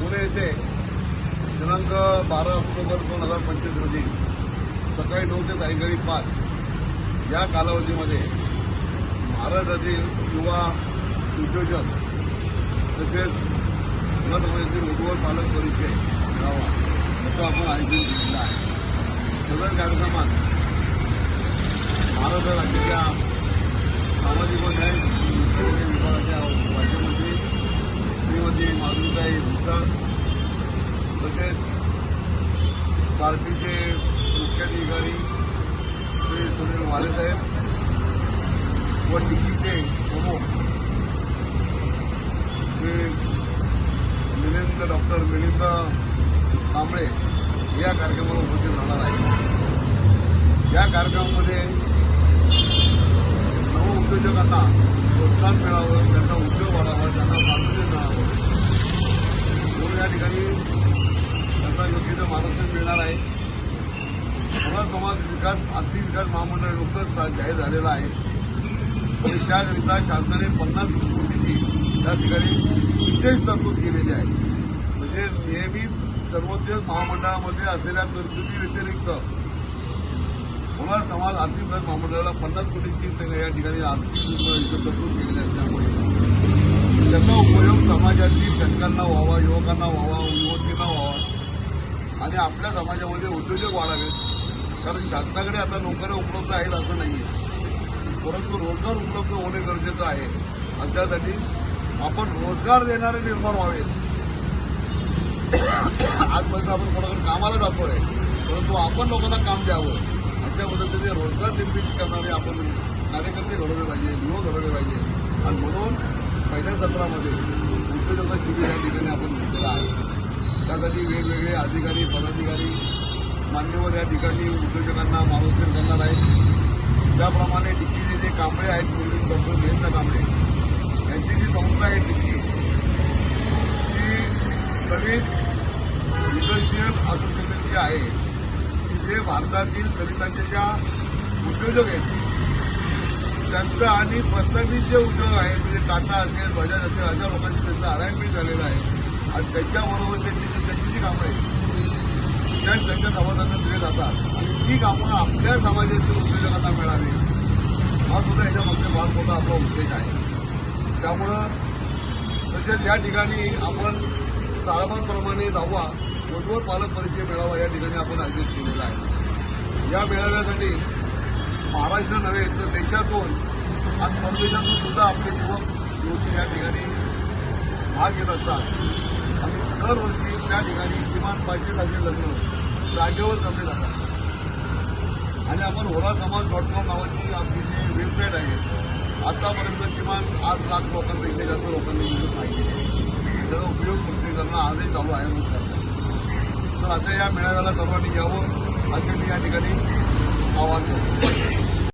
पुणे येथे दिनांक बारा ऑक्टोबर दोन हजार पंचवीस रोजी सकाळी नऊ ते सायंकाळी पाच या कालावधीमध्ये महाराष्ट्रातील युवा उद्योजक तसेच समाजातील उद्योग पालक परिचय मिळावा याचं आपण आयोजन केलेलं आहे. सदर कार्यक्रमात महाराष्ट्र राज्याच्या सामाजिक तसेच पार्टीचे मुख्याधिकारी श्री सुनील वालेसाहेब व टिकीचे प्रमुख श्री मिलिंद डॉक्टर मिलिंद कांबळे या कार्यक्रमाला उपस्थित राहणार आहे या कार्यक्रमामध्ये नवउद्योजकांना प्रोत्साहन मिळावं त्यांना उद्योग वाढावा त्यांना मार्गदर्शन मिळावं म्हणून या ठिकाणी त्यांना योग्य ते मार्गदर्शन मिळणार आहे मला समाज विकास आर्थिक विकास महामंडळ नुकतंच जाहीर झालेलं आहे. आणि त्याकरिता शासनाने पन्नास कोटीची त्या ठिकाणी विशेष तरतूद केलेली आहे. म्हणजे नेहमी सर्वोच्च महामंडळामध्ये असलेल्या तरतुदी व्यतिरिक्त होणार समाज आर्थिक विकास महामंडळाला पन्नास कोटीची या ठिकाणी आर्थिक तरतूद केलेली असल्यामुळे त्याचा उपयोग समाजातील घटकांना व्हावा युवकांना व्हावा युवतींना व्हावा. आणि आपल्या समाजामध्ये उद्योजक वाढावेत. कारण शासनाकडे आता नोकऱ्या उपलब्ध आहेत असं नाही परंतु रोजगार उपलब्ध होणे गरजेचं आहे. आणि त्यासाठी आपण रोजगार देणारे निर्माण व्हावेत आजपर्यंत आपण कोणाकडे कामाला जातोय परंतु आपण लोकांना काम द्यावं. अशा पद्धतीने रोजगार निर्मिती करणारे आपण कार्यकर्ते घडवले पाहिजे युवक घडवले पाहिजे. आणि म्हणून पहिल्या सत्रामध्ये उद्योजक शिबिर या ठिकाणी आपण घेतलेलं आहे. त्यासाठी वेगवेगळे अधिकारी पदाधिकारी मान्यवर या ठिकाणी उद्योजकांना मार्गदर्शन करणार आहेत. त्याप्रमाणे डिक्कीचे जे कांबळे आहेत पूर्वी डॉक्टर महेंद्र कांबळे. यांची जी संस्था आहे डिक्की ती दलित इंडस्ट्रीयल असोसिएशन जी आहे की जे भारतातील दलितांचे ज्या उद्योजक आहेत त्यांचं आणि प्रस्तावित जे उद्योग आहेत म्हणजे टाटा असेल बजाज असेल अशा लोकांची त्यांचं अलाइनमेंट झालेलं आहे. आणि त्यांच्याबरोबर त्यांची त्यांची जी कामं आहेत त्या त्यांच्या समाजांना दिले जातात. आणि ती कामं आपल्या समाजातील उद्योजकांना मिळावी. हा सुद्धा याच्या मागचा फार मोठा आपला उद्देश आहे. त्यामुळं तसेच या ठिकाणी आपण साळाबादप्रमाणे दहावा उज्ज्वल पालक परिचय मेळावा या ठिकाणी आपण आयोजित केलेला आहे. या मेळाव्यासाठी महाराष्ट्र नव्हे तर देशातून आणि परदेशातून सुद्धा आपले युवक युवती या ठिकाणी भाग घेत असतात. दरवर्षी त्या ठिकाणी किमान पाचशे सहाशे लग्न जागेवर जमले जातात. आणि आपण होरा समाज डॉट कॉम नावाची आपली जी वेबसाईट आहे आतापर्यंत किमान आठ लाख लोकांपेक्षा जास्त लोकांनी मिळत माहिती आहे त्याचा उपयोग प्रत्येकांना आजही चालू आहे म्हणून तर असं या मेळाव्याला सर्वांनी यावं असे मी या ठिकाणी आवाहन करतो.